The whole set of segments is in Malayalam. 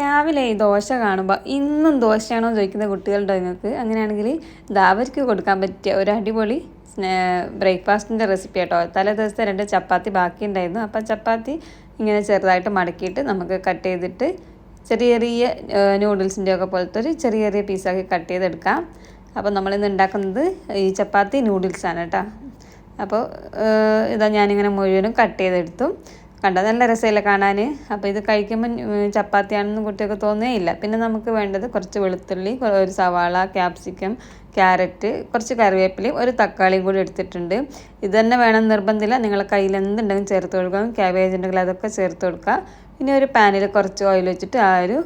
രാവിലെ ഈ ദോശ കാണുമ്പോൾ ഇന്നും ദോശയാണോ ചോദിക്കുന്ന കുട്ടികളുടെ നിങ്ങൾക്ക് അങ്ങനെയാണെങ്കിൽ ഇത് അവർക്ക് കൊടുക്കാൻ പറ്റിയ ഒരു അടിപൊളി ബ്രേക്ക്ഫാസ്റ്റിന്റെ റെസിപ്പി കേട്ടോ. തലേ ദിവസത്തെ രണ്ട് ചപ്പാത്തി ബാക്കി ഉണ്ടായിരുന്നു അപ്പം ചപ്പാത്തി ഇങ്ങനെ ചെറുതായിട്ട് മടക്കിയിട്ട് നമുക്ക് കട്ട് ചെയ്തിട്ട് ചെറിയ ചെറിയ നൂഡിൽസിന്റെ ഒക്കെ പോലത്തെ ഒരു ചെറിയ ചെറിയ പീസാക്കി കട്ട് ചെയ്തെടുക്കാം. അപ്പോൾ നമ്മളിന്ന് ഉണ്ടാക്കുന്നത് ഈ ചപ്പാത്തി നൂഡിൽസാണ് കേട്ടോ. അപ്പോൾ ഇതാ ഞാനിങ്ങനെ മുഴുവനും കട്ട് ചെയ്തെടുത്തു. കണ്ട? നല്ല രസമില്ല കാണാൻ അപ്പോൾ ഇത് കഴിക്കുമ്പോൾ ചപ്പാത്തിയാണെന്ന് കുട്ടിയൊക്കെ തോന്നുകയില്ല. പിന്നെ നമുക്ക് വേണ്ടത് കുറച്ച് വെളുത്തുള്ളി ഒരു സവാള ക്യാപ്സിക്കം ക്യാരറ്റ് കുറച്ച് കറിവേപ്പിലയും ഒരു തക്കാളിയും കൂടി എടുത്തിട്ടുണ്ട്. ഇത് തന്നെ വേണം നിർബന്ധമില്ല. നിങ്ങളെ കയ്യിൽ എന്തുണ്ടെങ്കിലും ചേർത്ത് കൊടുക്കാം. ക്യാബേജ് ഉണ്ടെങ്കിൽ അതൊക്കെ ചേർത്ത് കൊടുക്കുക. പിന്നെ ഒരു പാനിൽ കുറച്ച് ഓയിൽ വെച്ചിട്ട് ആ ഒരു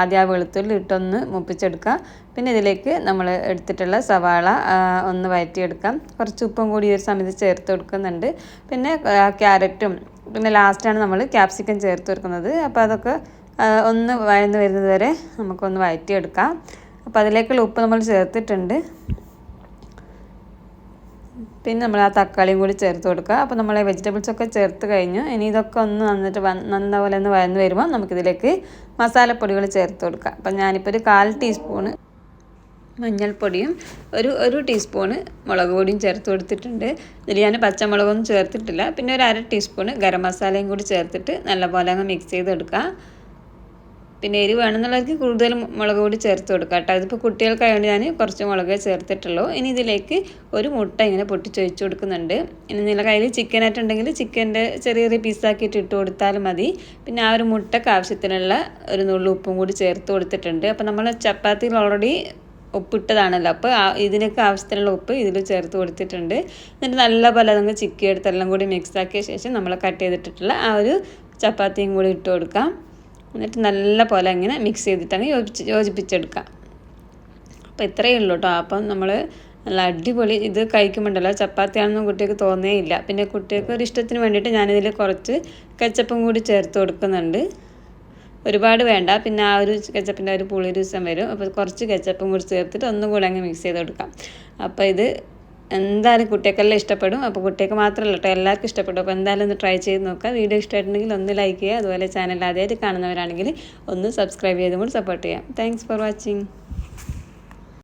ആദ്യം ആ വെളുത്തുള്ളി ഇട്ടൊന്ന് മുപ്പിച്ചെടുക്കുക. പിന്നെ ഇതിലേക്ക് നമ്മൾ എടുത്തിട്ടുള്ള സവാള ഒന്ന് വഴറ്റിയെടുക്കാം കുറച്ച് ഉപ്പും കൂടി ഈ ഒരു സമയത്ത് ചേർത്ത് കൊടുക്കുന്നുണ്ട്. പിന്നെ ക്യാരറ്റും പിന്നെ ലാസ്റ്റാണ് നമ്മൾ ക്യാപ്സിക്കം ചേർത്ത് കൊടുക്കുന്നത്. അപ്പോൾ അതൊക്കെ ഒന്ന് വഴന്ന് വരുന്നത് വരെ നമുക്കൊന്ന് വഴറ്റിയെടുക്കാം. അപ്പോൾ അതിലേക്കുള്ള ഉപ്പ് നമ്മൾ ചേർത്തിട്ടുണ്ട്. പിന്നെ നമ്മൾ ആ തക്കാളിയും കൂടി ചേർത്ത് കൊടുക്കുക. അപ്പോൾ നമ്മൾ വെജിറ്റബിൾസ് ഒക്കെ ചേർത്ത് കഴിഞ്ഞു. ഇനി ഇതൊക്കെ ഒന്ന് നന്നിട്ട് നന്ന പോലെ ഒന്ന് വഴന്ന് വരുമ്പോൾ നമുക്കിതിലേക്ക് മസാലപ്പൊടികൾ ചേർത്ത് കൊടുക്കുക അപ്പം ഞാനിപ്പോൾ ഒരു കാൽ ടീസ്പൂണ് മഞ്ഞൾപ്പൊടിയും ഒരു ഒരു ടീസ്പൂണ് മുളക് പൊടിയും ചേർത്ത് കൊടുത്തിട്ടുണ്ട്. ഇതിൽ ഞാൻ പച്ചമുളകൊന്നും ചേർത്തിട്ടില്ല. പിന്നെ ഒരു അര ടീസ്പൂണ് ഗരം മസാലയും കൂടി ചേർത്തിട്ട് നല്ലപോലെ അങ്ങ് മിക്സ് ചെയ്തെടുക്കുക പിന്നെ എരിവ് വേണമെന്നുള്ളവർക്ക് കൂടുതൽ മുളക് പൊടി ചേർത്ത് കൊടുക്കുക കേട്ടോ. അതിപ്പോൾ കുട്ടികൾക്കായതുകൊണ്ട് ഞാൻ കുറച്ച് മുളക് ചേർത്തിട്ടുള്ളൂ. ഇനി ഇതിലേക്ക് ഒരു മുട്ട ഇങ്ങനെ പൊട്ടിച്ചൊഴിച്ച് കൊടുക്കുന്നുണ്ട്. ഇനി നിങ്ങളുടെ കയ്യിൽ ചിക്കൻ ആയിട്ടുണ്ടെങ്കിൽ ചിക്കന്റെ ചെറിയ ചെറിയ പീസാക്കിയിട്ട് ഇട്ട് കൊടുത്താലും മതി. പിന്നെ ആ ഒരു മുട്ടക്ക് ആവശ്യത്തിനുള്ള ഒരു നുള്ളു ഉപ്പും കൂടി ചേർത്ത് കൊടുത്തിട്ടുണ്ട്. അപ്പോൾ നമ്മൾ ചപ്പാത്തിയിൽ ഓൾറെഡി ഉപ്പിട്ടതാണല്ലോ. അപ്പോൾ ഇതിനൊക്കെ ആവശ്യത്തിനുള്ള ഉപ്പ് ഇതിൽ ചേർത്ത് കൊടുത്തിട്ടുണ്ട്. എന്നിട്ട് നല്ല പോലെ നമുക്ക് ചിക്കി എടുത്തെല്ലാം കൂടി മിക്സ് ആക്കിയ ശേഷം നമ്മൾ കട്ട് ചെയ്തിട്ടുള്ള ആ ഒരു ചപ്പാത്തിയും കൂടി ഇട്ട് കൊടുക്കാം. എന്നിട്ട് നല്ല പോലെ ഇങ്ങനെ മിക്സ് ചെയ്തിട്ട് യോജിച്ച് യോജിപ്പിച്ച് യോജിപ്പിച്ചെടുക്കാം. അപ്പോൾ ഇത്രയേ ഉള്ളൂ കേട്ടോ അപ്പം നമ്മൾ നല്ല അടിപൊളി ഇത് കഴിക്കുമ്പോണ്ടല്ലോ. ചപ്പാത്തിയാണെന്നും കുട്ടിക്ക് തോന്നേയില്ല. പിന്നെ കുട്ടികൾക്ക് ഒരു ഇഷ്ടത്തിന് വേണ്ടിയിട്ട് ഞാനിതിൽ കുറച്ച് കച്ചപ്പും കൂടി ചേർത്ത് കൊടുക്കുന്നുണ്ട്. ഒരുപാട് വേണ്ട. പിന്നെ ആ ഒരു കെച്ചപ്പിന്റെ ഒരു പുളി രസം വരും. അപ്പോൾ കുറച്ച് കെച്ചപ്പും കൂടി ചേർത്തിട്ട് ഒന്നും കൂടെ അങ്ങ് മിക്സ് ചെയ്ത് കൊടുക്കാം. അപ്പോൾ ഇത് എന്തായാലും കുട്ടികൾക്കെല്ലാം ഇഷ്ടപ്പെടും. അപ്പോൾ കുട്ടികൾക്ക് മാത്രമല്ല കേട്ടോ എല്ലാവർക്കും ഇഷ്ടപ്പെടും. അപ്പോൾ എന്തായാലും ഒന്ന് ട്രൈ ചെയ്ത് നോക്കുക. വീഡിയോ ഇഷ്ടമായിട്ടുണ്ടെങ്കിൽ ഒന്ന് ലൈക്ക് ചെയ്യുക. അതുപോലെ ചാനൽ ആദ്യമായിട്ട് കാണുന്നവരാണെങ്കിൽ ഒന്ന് സബ്സ്ക്രൈബ് ചെയ്തും കൂടി സപ്പോർട്ട് ചെയ്യാം. Thanks for watching